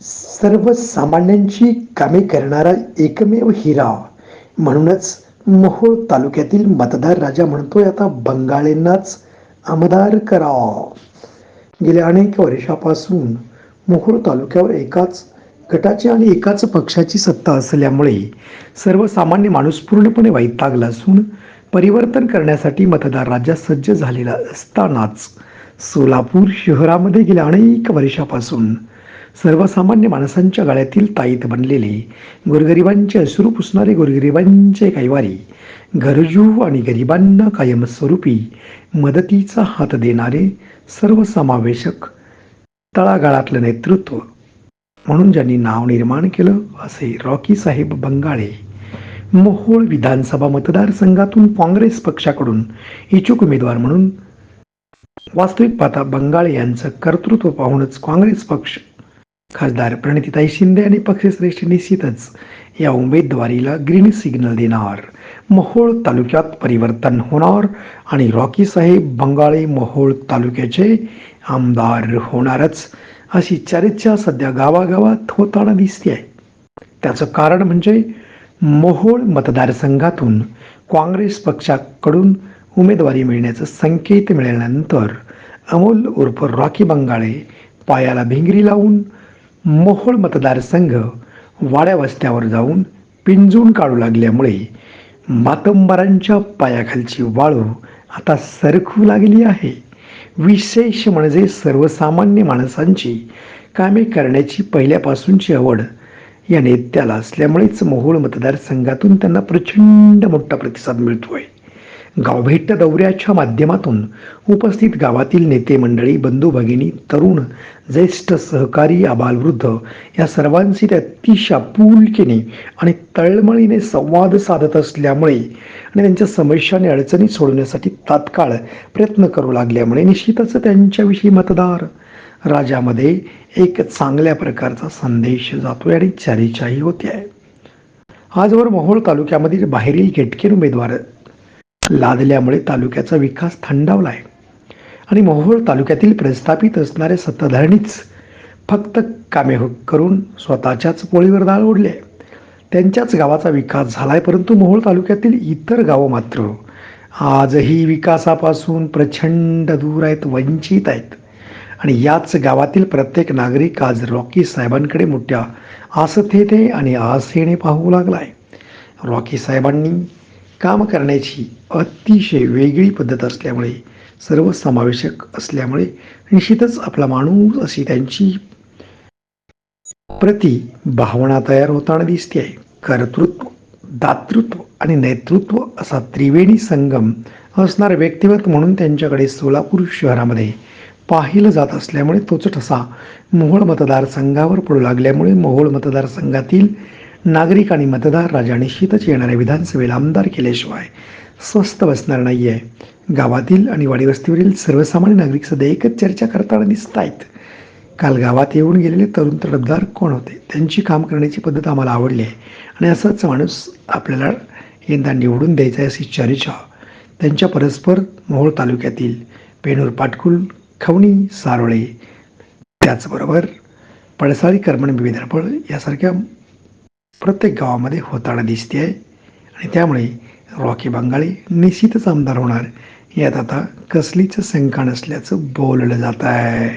सर्वसामान्यांची कामे करणारा एकमेव हिरा. म्हणूनच मोहोळ तालुक्यातील मतदार राजा म्हणतोय आता बंगाळींनाच आमदार करा. गेल्या अनेक वर्षापासून मोहोळ तालुक्यावर एकाच गटाची आणि एकाच पक्षाची सत्ता असल्यामुळे सर्वसामान्य माणूस पूर्णपणे वैतागला असून परिवर्तन करण्यासाठी मतदार राजा सज्ज झालेला असतानाच सोलापूर शहरामध्ये गेल्या अनेक वर्षापासून सर्वसामान्य माणसांच्या गळ्यातील ताईत बनलेले गोरगरिबांचे अश्रू पुसणारे गोरगरिबांचे कैवारी गरजू आणि गरिबांना कायमस्वरूपी मदतीचा हात देणारे सर्वसमावेशक तळागाळातलं नेतृत्व म्हणून ज्यांनी नाव निर्माण केलं असे रॉकी साहेब बंगाळे. मोहोळ विधानसभा मतदारसंघातून काँग्रेस पक्षाकडून इच्छुक उमेदवार म्हणून वास्तविक पाहता बंगाळे यांचं कर्तृत्व पाहूनच काँग्रेस पक्ष खासदार प्रणितीताई शिंदे आणि पक्षश्रेष्ठ निश्चितच या उमेदवारीला ग्रीन सिग्नल देणार. मोहोळ तालुक्यात परिवर्तन होणार आणि रॉकी साहेब बंगाळे मोहोळ तालुक्याचे आमदार होणारच अशी चर्चा सध्या गावागावात होताना दिसते आहे त्याचं कारण म्हणजे मोहोळ मतदारसंघातून काँग्रेस पक्षाकडून उमेदवारी मिळण्याचा संकेत मिळाल्यानंतर अमोल उर्फ रॉकी बंगाळे पायाला भिंगरी लावून मोहोळ मतदारसंघ वाड्या वस्त्यावर जाऊन पिंजून काढू लागल्यामुळे मातंबरांच्या पायाखालची वाळू आता सरकू लागली आहे. विशेष म्हणजे सर्वसामान्य माणसांची कामे करण्याची पहिल्यापासूनची आवड या नेत्याला असल्यामुळेच मोहोळ मतदारसंघातून त्यांना प्रचंड मोठा प्रतिसाद मिळतोय. गावभेट दौऱ्याच्या माध्यमातून उपस्थित गावातील नेते मंडळी बंधू भगिनी तरुण ज्येष्ठ सहकारी आबालवृद्ध या सर्वांशी ते अतिशय आपुलकीने आणि तळमळीने संवाद साधत असल्यामुळे आणि त्यांच्या समस्या आणि अडचणी सोडवण्यासाठी तात्काळ प्रयत्न करू लागल्यामुळे निश्चितच त्यांच्याविषयी मतदार राजामध्ये एक चांगल्या प्रकारचा संदेश जातोय आणि चर्चाही होते. आहे आजवर मोहोळ तालुक्यामधील बाहेरील गेटकेर उमेदवार लादल्यामुळे तालुक्याचा विकास थंडावला आहे. आणि मोहोळ तालुक्यातील प्रस्थापित असणाऱ्या सत्ताधारणीच फक्त कामे हो- करून स्वतःच्याच पोळीवर दाळ ओढले त्यांच्याच गावाचा विकास झालाय परंतु मोहोळ तालुक्यातील इतर गावं मात्र आजही विकासापासून प्रचंड दूर आहेत वंचित आहेत. आणि याच गावातील प्रत्येक नागरिक आज रॉकी साहेबांकडे मोठ्या आस्थेने आणि आसेने पाहू लागलाय. रॉकी साहेबांनी काम करण्याची अतिशय वेगळी पद्धत असल्यामुळे सर्वसमावेशक असल्यामुळे निश्चितच आपला माणूस अशी त्यांची प्रति भावना तयार होताना दिसते आहे कर्तृत्व दातृत्व आणि नेतृत्व असा त्रिवेणी संगम असणारे व्यक्तिमत्व म्हणून त्यांच्याकडे सोलापूर शहरामध्ये पाहिलं जात असल्यामुळे तोच ठसा मोहोळ मतदारसंघावर पडू लागल्यामुळे मोहोळ मतदारसंघातील नागरिक आणि मतदार राजा शीतच येणाऱ्या विधानसभेला आमदार केल्याशिवाय स्वस्त बसणार नाही आहे गावातील आणि वाडीवस्तीवरील सर्वसामान्य नागरिक सध्या एकच चर्चा करताना दिसत आहेत काल गावात येऊन गेलेले तरुण तडफदार कोण होते? त्यांची काम करण्याची पद्धत आम्हाला आवडली आहे. आणि असाच माणूस आपल्याला यंदा निवडून द्यायचा आहे अशी चर्चा त्यांच्या परस्पर मोहोळ तालुक्यातील पेणूर पाटकुल खवणी सारोळे त्याचबरोबर पळसाळी कर्मण विविधपळ यासारख्या प्रत्येक गावामध्ये होताना दिसते आहे आणि त्यामुळे रॉकी बंगाळी निश्चितच आमदार होणार. यात आता कसलीच शंका नसल्याचं बोललं जात आहे